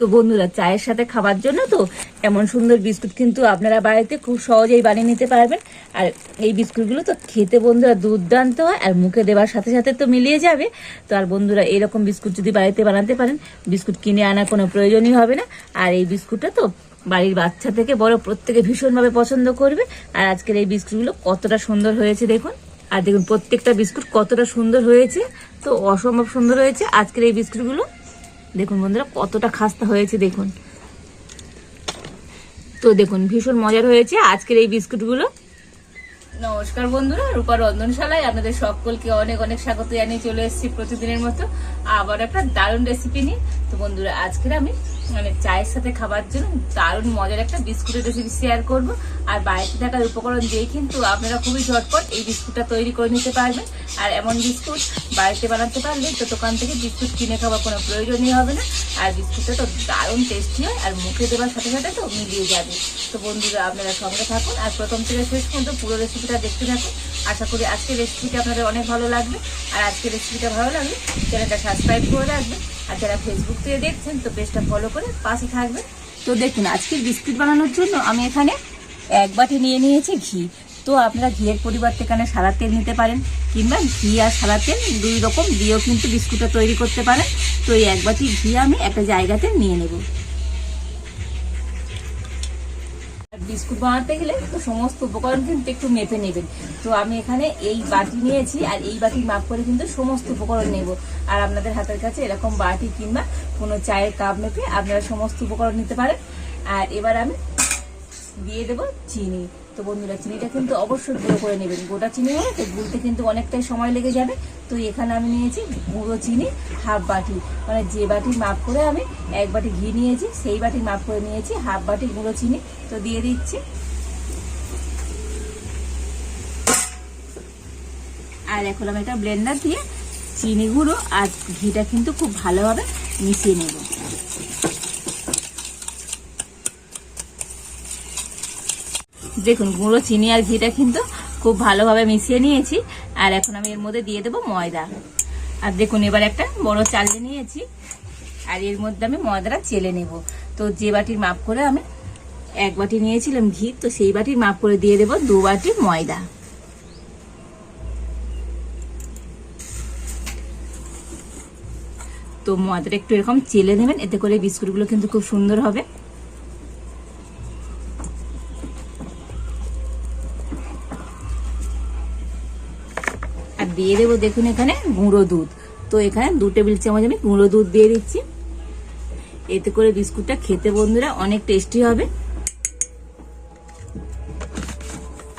তো বন্ধুরা, চায়ের সাথে খাবার জন্য তো এমন সুন্দর বিস্কুট কিন্তু আপনারা বাড়িতে খুব সহজেই বানিয়ে নিতে পারবেন। আর এই বিস্কুটগুলো তো খেতে বন্ধুরা দুর্দান্ত হয়, আর মুখে দেওয়ার সাথে সাথে তো মিলিয়ে যাবে। তো আর বন্ধুরা, এরকম বিস্কুট যদি বাড়িতে বানাতে পারেন, বিস্কুট কিনে আনার কোনো প্রয়োজনই হবে না। আর এই বিস্কুটটা তো বাড়ির বাচ্চা থেকে বড় প্রত্যেকে ভীষণভাবে পছন্দ করবে। আর আজকের এই বিস্কুটগুলো কতটা সুন্দর হয়েছে দেখুন। আর দেখুন, প্রত্যেকটা বিস্কুট কতটা সুন্দর হয়েছে। তো অসম্ভব সুন্দর হয়েছে আজকের এই বিস্কুটগুলো। দেখুন বন্ধুরা, কতটা খাস্তা হয়েছে, দেখুন। তো দেখুন, ভীষণ মজার হয়েছে আজকের এই বিস্কুটগুলো। নমস্কার বন্ধুরা, রূপা রন্ধনশালায় আপনাদের সকলকে অনেক অনেক স্বাগত জানিয়ে চলে এসেছি প্রতিদিনের মতো। আবার একটা দারুণ রেসিপি নিয়ে। তো বন্ধুরা, আজকের আমি মানে চায়ের সাথে খাবার জন্য দারুণ মজার একটা বিস্কুটের রেসিপি শেয়ার করব। আর বাড়িতে থাকার উপকরণ দিয়ে কিন্তু আপনারা খুবই ঝটপট এই বিস্কুটটা তৈরি করে নিতে পারবেন। আর এমন বিস্কুট বাড়িতে বানাতে পারলে তো দোকান থেকে বিস্কুট কিনে খাওয়ার কোনো প্রয়োজনই হবে না। আর বিস্কুটটা তো দারুণ টেস্টি হয় আর মুখে দেওয়ার সাথে সাথে তো মিলিয়ে যাবে। তো বন্ধুরা, আপনারা সঙ্গে থাকুন। আর প্রথম থেকে শেষ পর্যন্ত পুরো রেসিপিটা দেখতে থাকুন। আশা করি আজকের রেসিপিটা আপনাদের অনেক ভালো লাগবে। আর আজকের রেসিপিটা ভালো লাগলে চ্যানেলটা সাবস্ক্রাইব করে রাখবেন। আর যারা ফেসবুক থেকে দেখছেন, তো পেজটা ফলো করে পাশে থাকবেন। তো দেখুন, আজকের বিস্কুট বানানোর জন্য আমি এখানে এক বাটি নিয়ে নিয়েছি ঘি। তো আপনারা ঘিয়ের পরিবর্তে এখানে সাদা তেল নিতে পারেন, কিংবা ঘি আর সাদা তেল দুই রকম দিয়েও কিন্তু বিস্কুটটা তৈরি করতে পারেন। তো এই এক বাটি ঘি আমি একটা জায়গাতে নিয়ে নেব আর বিস্কুট বানাতে গেলে তো সমস্ত উপকরণ কিন্তু একটু মেপে নেবেন। তো আমি এখানে এই বাটি নিয়েছি আর এই বাটি মাপ করে কিন্তু সমস্ত উপকরণ নেব। আর আপনাদের হাতের কাছে এরকম বাটি কিংবা কোনো চায়ের কাপ মেপে আপনারা সমস্ত উপকরণ নিতে পারেন। আর এবার আমি দিয়ে দেবো চিনি। তো বন্ধুরা চিনিটা কিন্তু অবশ্যই গুঁড়ো করে নেবেন। গোটা চিনি হলে তো গুলতে কিন্তু অনেকটাই সময় লেগে যাবে। তো এখানে আমি নিয়েছি গুঁড়ো চিনি, হাফ বাটি। মানে যে বাটি মাপ করে আমি এক বাটি ঘি নিয়েছি, সেই বাটি মাপ করে নিয়েছি, হাফ বাটি গুঁড়ো চিনি। তো দিয়ে দিচ্ছি। আর এখন আমি একটা ব্লেন্ডার দিয়ে চিনি গুঁড়ো আর ঘিটা কিন্তু খুব ভালোভাবে মিশিয়ে নেব। দেখুন, গুঁড়ো, চিনি আর ঘিটা কিন্তু খুব ভালোভাবে মিশিয়ে নিয়েছি। আর এখন আমি এর মধ্যে দিয়ে দেবো ময়দা। আর দেখুন, এবার একটা বড় চালে নিয়েছি। আর এর মধ্যে আমি ময়দাটা চেলে নেব। তো যে বাটির মাপ করে আমি এক বাটি নিয়েছিলাম ঘি, তো সেই বাটির মাপ করে দিয়ে দেবো দু বাটি ময়দা। তো ময়দাটা একটু এরকম চেলে নেবেন, এতে করে বিস্কুটগুলো কিন্তু খুব সুন্দর হবে। দিয়ে দেবো, দেখুন এখানে গুঁড়ো দুধ। তো এখানে দু টেবিল চামচ আমি গুঁড়ো দুধ দিয়ে দিচ্ছি। এতে করে বিস্কুটটা খেতে বন্ধুরা অনেক টেস্টি হবে।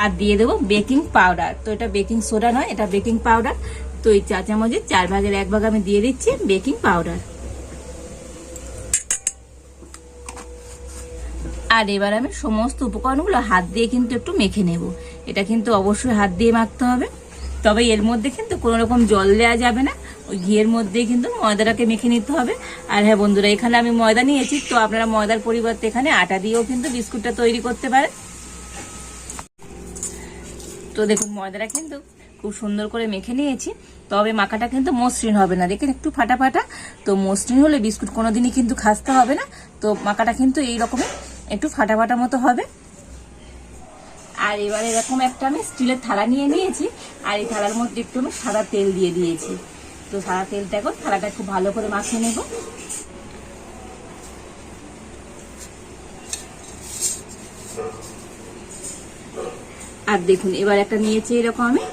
আর দিয়ে দেবো বেকিং পাউডার। তো এটা বেকিং সোডা নয়, এটা বেকিং পাউডার। তো এই চা চামচের চার ভাগের এক ভাগ আমি দিয়ে দিচ্ছি বেকিং পাউডার। আর এবার আমি সমস্ত উপকরণগুলো হাত দিয়ে কিন্তু একটু মেখে নেব। এটা কিন্তু অবশ্যই হাত দিয়ে মাখতে হবে। তবে এর মধ্যে কিন্তু কোনো রকম জল দেওয়া যাবে না। ওই ঘিয়ের মধ্যেই কিন্তু ময়দাটাকে মেখে নিতে হবে। আর হ্যাঁ বন্ধুরা, এখানে আমি ময়দা নিয়েছি, তো আপনারা ময়দার পরিবর্তে এখানে আটা দিয়েও কিন্তু বিস্কুটটা তৈরি করতে পারেন। তো দেখুন, ময়দাটা কিন্তু খুব সুন্দর করে মেখে নিয়েছি। তবে মাখাটা কিন্তু মসৃণ হবে না। দেখেন একটু ফাটা ফাটা। তো মসৃণ হলে বিস্কুট কোনোদিনই কিন্তু খাসতে হবে না। তো মাখাটা কিন্তু এই রকমের একটু ফাটা ফাটা মতো হবে। আর এবার এরকম একটা আমি স্টিলের থালা নিয়ে নিয়েছি। আর এই থালার মধ্যে একটু আমি সাদা তেল দিয়ে দিয়েছি। তো সাদা তেলটা এখন থালাটা খুব ভালো করে মাখিয়ে নেব। আর দেখুন, এবার একটা নিয়েছি এরকম আমি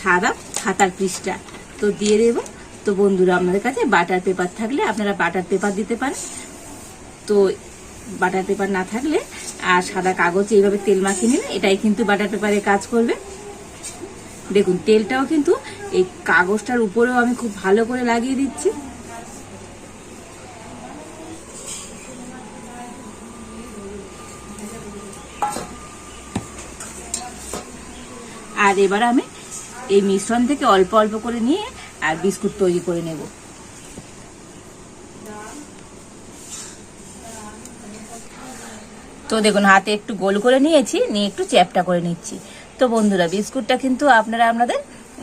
সাদা খাতার পৃষ্ঠা। তো দিয়ে দেবো। তো বন্ধুরা, আপনাদের কাছে বাটার পেপার থাকলে আপনারা বাটার পেপার দিতে পারেন। তো বাটার পেপার না থাকলে আর সাদা কাগজে এইভাবে তেল মাখিয়ে নিলে এটাই কিন্তু বাটার পেপারে কাজ করবে। দেখুন, তেলটাও কিন্তু এই কাগজটার উপরেও আমি খুব ভালো করে লাগিয়ে দিচ্ছি। আর এবার আমি এই মিশ্রণ থেকে অল্প অল্প করে নিয়ে আর বিস্কুট তৈরি করে নেব। তো দেখুন, হাতে একটু গোল করে নিয়েছি, নিয়ে একটু চ্যাপটা করে নিচ্ছি। তো বন্ধুরা, বিস্কুটটা কিন্তু আপনারা আপনাদের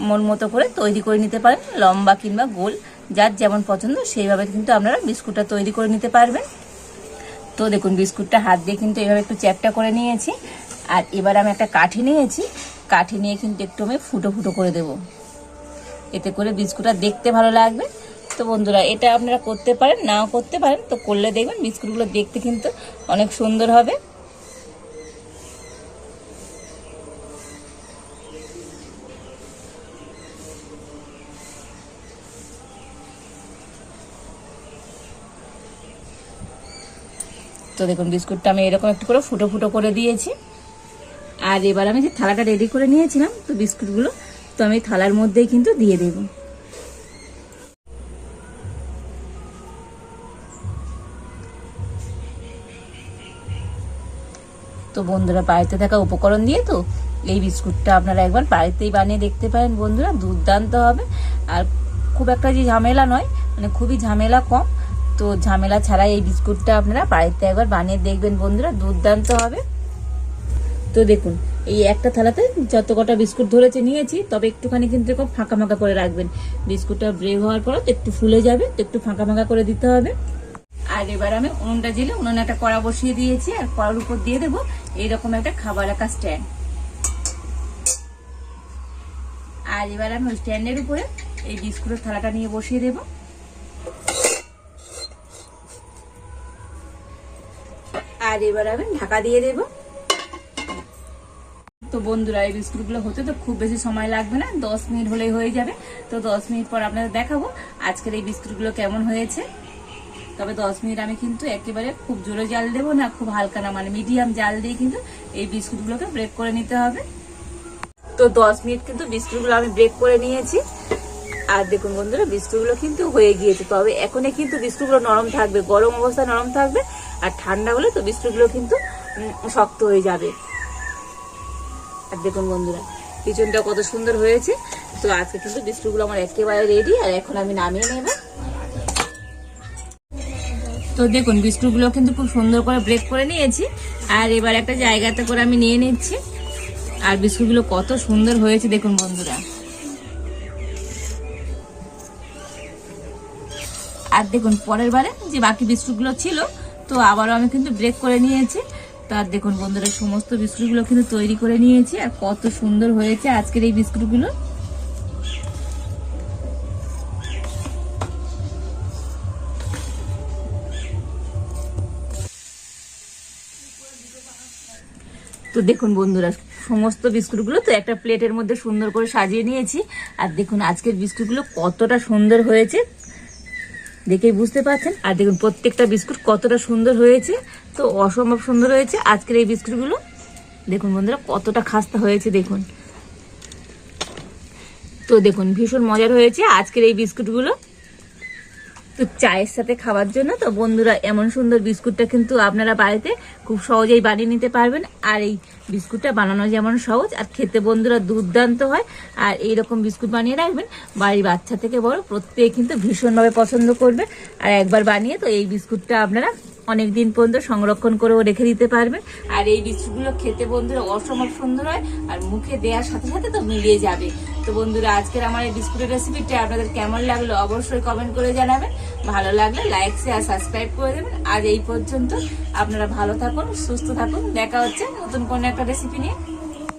মন মতো করে তৈরি করে নিতে পারেন। লম্বা কিংবা গোল, যার যেমন পছন্দ সেইভাবে কিন্তু আপনারা বিস্কুটটা তৈরি করে নিতে পারবেন। তো দেখুন, বিস্কুটটা হাত দিয়ে কিন্তু এভাবে একটু চ্যাপটা করে নিয়েছি। আর এবার আমি একটা কাঠি নিয়েছি। কাঠি নিয়ে কিন্তু একটু আমি ফুটো ফুটো করে দেব। এতে করে বিস্কুটটা দেখতে ভালো লাগবে। তো বন্ধুরা, এটা আপনারা করতে পারেন, নাও করতে পারেন। তো করলে দেখবেন বিস্কুটগুলো দেখতে কিন্তু অনেক সুন্দর হবে। তো দেখুন, বিস্কুটটা আমি এরকম একটু করে ফুটো ফুটো করে দিয়েছি। আর এবার আমি যে থালাটা রেডি করে নিয়েছিলাম, তো বিস্কুটগুলো, তো আমি থালার মধ্যেই কিন্তু দিয়ে দেব। তো বন্ধুরা বাড়িতে থাকা উপকরণ দিয়ে তো এই বিস্কুটটা আপনারা একবার বাড়িতেই বানিয়ে দেখতে পারেন বন্ধুরা, দুর্দান্ত হবে। আর খুব একটা যে ঝামেলা নয় মানে খুবই ঝামেলা কম। তো ঝামেলা ছাড়া এই বিস্কুটটা আপনারা বাড়িতে একবার বানিয়ে দেখবেন বন্ধুরা, দুর্দান্ত হবে। তো দেখুন, এই একটা থালাতে যত কটা বিস্কুট ধরেছে নিয়েছি, তবে একটুখানি কিন্তু এরকম ফাঁকা ফাঁকা করে রাখবেন। বিস্কুটটা ব্রেক হওয়ার পর একটু ফুলে যাবে, তো একটু ফাঁকা ফাঁকা করে দিতে হবে। আর এবার আমি উনুনটা জেলে উনুনে একটা কড়া বসিয়ে দিয়েছি, আর কড়ার উপর দিয়ে দেবো এইরকম একটা খাবার রাখা স্ট্যান্ড। আর এবার আমি ওই স্ট্যান্ডের উপরে এই বিস্কুটের থালাটা নিয়ে বসিয়ে দেবো। আর এবার আমি ঢাকা দিয়ে দেব। তো বন্ধুরা, এই বিস্কুটগুলো হতে তো খুব বেশি সময় লাগবে না, দশ মিনিট হলেই হয়ে যাবে। তো দশ মিনিট পর আপনাদের দেখাবো আজকের এই বিস্কুটগুলো কেমন হয়েছে। তবে দশ মিনিট আমি কিন্তু একেবারে খুব জোরে জাল দেবো না, খুব হালকা না মানে মিডিয়াম জাল দিয়ে কিন্তু এই বিস্কুটগুলোকে ব্রেক করে নিতে হবে। তো দশ মিনিট কিন্তু বিস্কুটগুলো আমি ব্রেক করে নিয়েছি। আর দেখুন বন্ধুরা, বিস্কুটগুলো কিন্তু হয়ে গিয়েছে। তবে এখনই কিন্তু বিস্কুটগুলো নরম থাকবে, গরম অবস্থা নরম থাকবে। আর ঠান্ডা হলে তো বিস্কুটগুলো কিন্তু শক্ত হয়ে যাবে। আর দেখুন বন্ধুরা পিছনটা কত সুন্দর হয়েছে। তো আজকে কিন্তু বিস্কুটগুলো আমার একেবারে রেডি আর এখন আমি নামিয়ে নেব। তো দেখুন, বিস্কুটগুলো কিন্তু খুব সুন্দর করে ব্রেক করে নিয়েছি। আর এবার একটা জায়গাতে করে আমি নিয়ে নিচ্ছি। আর বিস্কুটগুলো কত সুন্দর হয়েছে, দেখুন বন্ধুরা। আর দেখুন, পরের বারে যে বাকি বিস্কুটগুলো ছিল তো আবারও আমি কিন্তু ব্রেক করে নিয়েছি। তার দেখুন বন্ধুরা, সমস্ত বিস্কুটগুলো কিন্তু তৈরি করে নিয়েছি আর কত সুন্দর হয়েছে আজকের এই বিস্কুটগুলো। তো দেখুন বন্ধুরা, সমস্ত বিস্কুটগুলো তো একটা প্লেটের মধ্যে সুন্দর করে সাজিয়ে নিয়েছি। আর দেখুন আজকের বিস্কুটগুলো কতটা সুন্দর হয়েছে। দেখেই বুঝতে পারছেন। আর দেখুন, প্রত্যেকটা বিস্কুট কতটা সুন্দর হয়েছে, তো অসম্ভব সুন্দর হয়েছে। আজকের এই বিস্কুটগুলো, দেখুন বন্ধুরা, কতটা খাস্তা হয়েছে, দেখুন। তো দেখুন, ভীষণ মজার হয়েছে আজকের এই বিস্কুটগুলো। তো চায়ের সাথে খাওয়ার জন্য, তো বন্ধুরা, এমন সুন্দর বিস্কুটটা কিন্তু আপনারা বাড়িতে খুব সহজেই বানিয়ে নিতে পারবেন। আর এই বিস্কুটটা বানানো যেমন সহজ, আর খেতে বন্ধুরা দুর্দান্ত হয়। আর এই রকম বিস্কুট বানিয়ে রাখবেন, বাড়ির বাচ্চা থেকে বড়, প্রত্যেকে কিন্তু ভীষণভাবে পছন্দ করবে। আর একবার বানিয়ে তো এই বিস্কুটটা আপনারা অনেক দিন পর্যন্ত সংরক্ষণ করেও রেখে দিতে পারবে। আর এই লিচুগুলো খেতে বন্ধুরা অসম্ভব সুন্দর হয়, আর মুখে দেওয়ার সাথে সাথে তো মিলিয়ে যাবে। তো বন্ধুরা, আজকের আমার এই বিস্কুটের রেসিপিটা আপনাদের কেমন লাগল অবশ্যই কমেন্ট করে জানাবেন। ভালো লাগলে লাইক শেয়ার সাবস্ক্রাইব করে দেবেন। আজ এই পর্যন্ত আপনারা ভালো থাকুন, সুস্থ থাকুন। দেখা হচ্ছে নতুন কোনো একটা রেসিপি নিয়ে।